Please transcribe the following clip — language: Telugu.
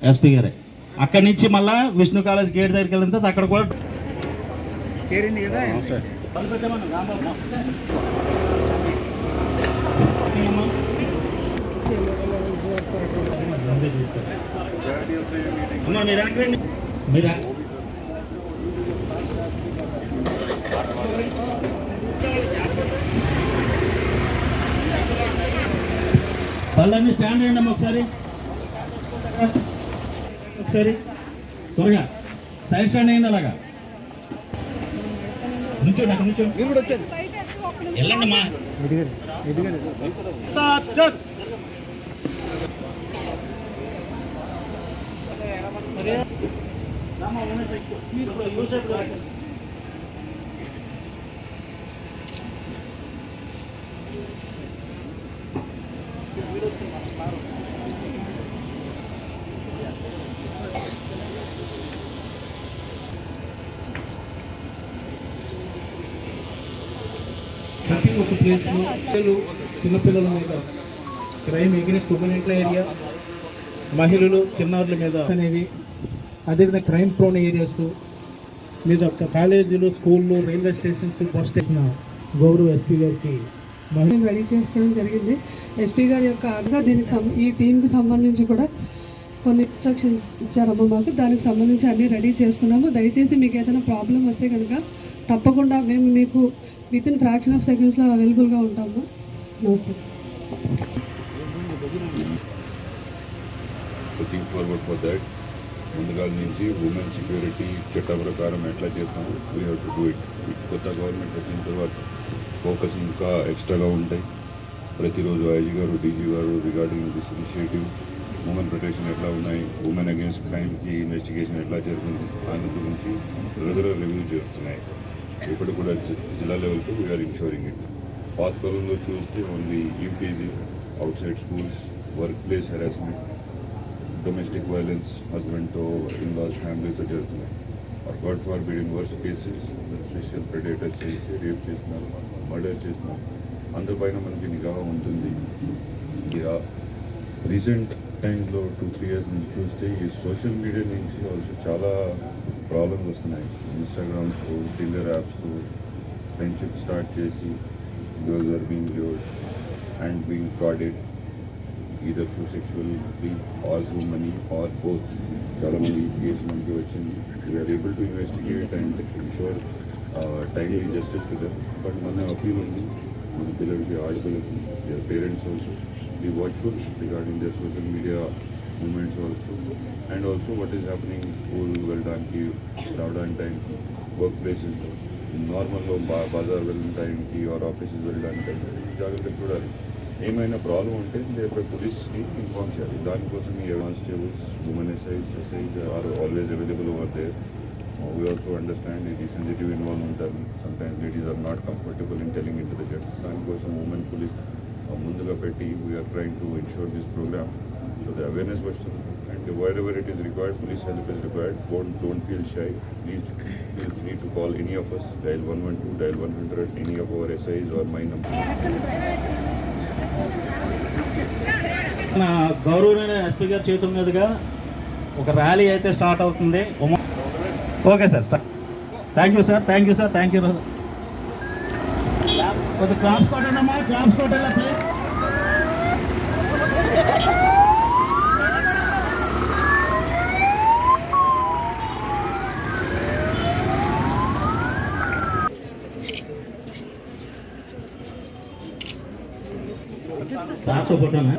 ఎస్పీ గారే. అక్కడి నుంచి మళ్ళా విష్ణు కాలేజ్ గేట్ దగ్గరికి వెళ్ళిన తర్వాత అక్కడ కూడా చేరింది కదా? మీరు స్టాండ్ అయ్యండి అమ్మా ఒకసారి. ఒకసారి త్వరగా. సైడ్ స్టాండ్ అయ్యండి అలాగా. నుంచోండి అక్కడ మీరు కూడా వెళ్ళండి ఎదిగాడు ప్రతి ఒక్క ప్లేస్లో పిల్లలు చిన్నపిల్లల మీద క్రైమ్ ఎగిరి ఉమెన్ ఏరియా మహిళలు చిన్నారుల మీద అనేవి అదేవిధంగా క్రైమ్ ప్రోన్ ఏరియాస్ మీద కాలేజీలు స్కూళ్ళు రైల్వే స్టేషన్స్ బస్ స్టేషన్ గౌరవ ఎస్పీ గారికి మహిళ రెడీ చేసుకోవడం జరిగింది. ఎస్పీ గారి యొక్క ఆర్డర్ దీనికి సం- ఈ టీంకి సంబంధించి కూడా కొన్ని ఇన్స్ట్రక్షన్స్ ఇచ్చారమ్మ మాకు. దానికి సంబంధించి అన్నీ రెడీ చేసుకున్నాము. దయచేసి మీకు ఏదైనా ప్రాబ్లం వస్తే కనుక తప్పకుండా మేము మీకు విత్ ఇన్ ఫ్రాక్షన్ ఆఫ్ సెకండ్స్లో అవైలబుల్గా ఉంటాము. నమస్తే. లుకింగ్ ఫార్వర్డ్ ఫర్ దట్ ముందుగా నుంచి ఉమెన్ సెక్యూరిటీ చట్ట ప్రకారం ఎట్లా చేస్తాము we have to do it కొత్త గవర్నమెంట్ వచ్చిన తర్వాత ఫోకస్ ఇంకా ఎక్స్ట్రాగా ఉంటాయి. ప్రతిరోజు ఐజీ గారు డీజీ గారు regarding this initiative women protection ఎట్లా ఉన్నాయి ఉమెన్ అగేన్స్ట్ క్రైమ్కి ఇన్వెస్టిగేషన్ ఎట్లా జరుగుతుంది దాని గురించి రెగ్యులర్ రివ్యూ జరుగుతున్నాయి. ఇప్పుడు కూడా జిల్లా లెవెల్తో వీఆర్ ఇన్షూరింగ్ ఇట్ పాత కాలంలో చూస్తే only యూపీజీ outside schools work place harassment domestic violence హస్బెండ్తో ఇన్లాస్ ఫ్యామిలీతో జరుగుతున్నాయి God forbidding worse cases special predators చేసి రేప్ చేస్తున్నారు మర్డర్ చేస్తున్నారు అందుపైన మనకి నిఘా ఉంటుంది. రీసెంట్ టైంలో టూ త్రీ ఇయర్స్ నుంచి చూస్తే ఈ సోషల్ మీడియా నుంచి ఆల్సో చాలా ప్రాబ్లమ్స్ వస్తున్నాయి Instagrams Tinder apps friendship start చేసి girls are being lured and being frauded either through sexual plea or through money or both. చాలా మంది కేసు మనకి వచ్చింది we are able to investigate and ensure timely justice to them but మన అపీల్ ఉంది మన పిల్లలకి ఆడపిల్లలకి their parents also be watchful regarding their social media moments also and also what is happening school వెళ్ళడానికి రావడానికి టైంకి వర్క్ ప్లేసెస్ నార్మల్లో బా బాజార్ వెళ్ళిన టైంకి ఆర్ ఆఫీసెస్ వెళ్ళడానికి టైంకి జాగ్రత్త చూడాలి ఏమైనా ప్రాబ్లం ఉంటే లేకపోతే పోలీస్కి ఇన్ఫార్మ్ చేయాలి దానికోసం ఈ advance tables women SIs SIs are always available over there we also understand ఇది సెన్సిటివ్ ఇన్వాల్వ్ ఉంటారు sometimes ladies are not comfortable in telling in to the get దానికోసం ఉమెన్ పోలీస్ ముందుగా పెట్టి we are trying to ensure this programme so the awareness వస్తుంది and wherever it is required police help is required don't don't feel shy please feel free to call any of us dial one one two dial one hundred any of our SIs are my number మన గౌరవమైన ఎస్పీ గారి చేతుల మీదుగా ఒక ర్యాలీ అయితే స్టార్ట్ అవుతుంది. Uma- okay sir thank you sir thank you sir thank you కొద్దిగా క్లాప్స్ కొట్టండి అమ్మా క్లాప్స్ కొట్టండి ప్లీజ్ సార్తో కొట్టానా